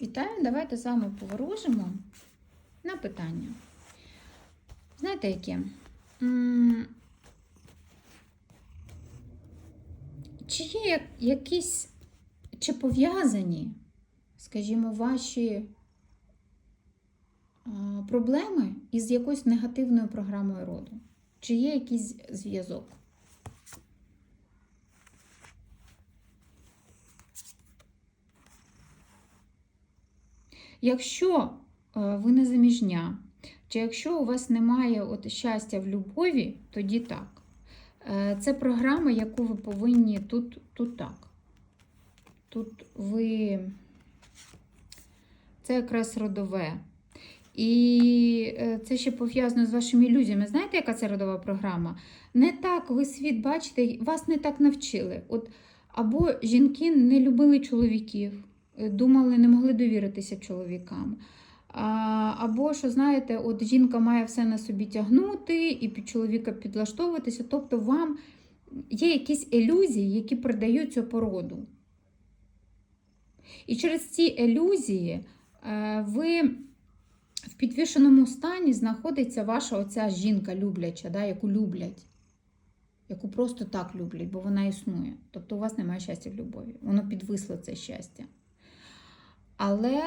Вітаю, давайте з вами поворожимо на питання. Знаєте, яке? Чи є якісь, чи пов'язані, скажімо, ваші проблеми із якоюсь негативною програмою роду? Чи є якийсь зв'язок? Якщо е, ви не заміжня, чи якщо у вас немає от щастя в любові, тоді так. Е, Це програма, яку ви повинні тут, тут так. Тут ви. Це якраз родове. І е, це ще пов'язано з вашими ілюзіями. Знаєте, яка це родова програма? Не так ви світ бачите, вас не так навчили. От, або жінки не любили чоловіків, думали, не могли довіритися чоловікам. Або що, знаєте, от жінка має все на собі тягнути і під чоловіка підлаштовуватися. Тобто вам є якісь ілюзії, які передають цю породу. І через ці ілюзії е, ви в підвішеному стані знаходиться ваша оця жінка любляча, да, яку люблять, яку просто так люблять, бо вона існує. Тобто у вас немає щастя в любові. Воно підвисло це щастя. Але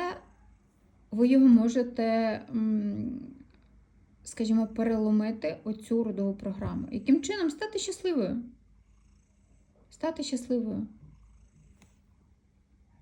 ви його можете, скажімо, переломити оцю родову програму. Яким чином стати щасливою? Стати щасливою.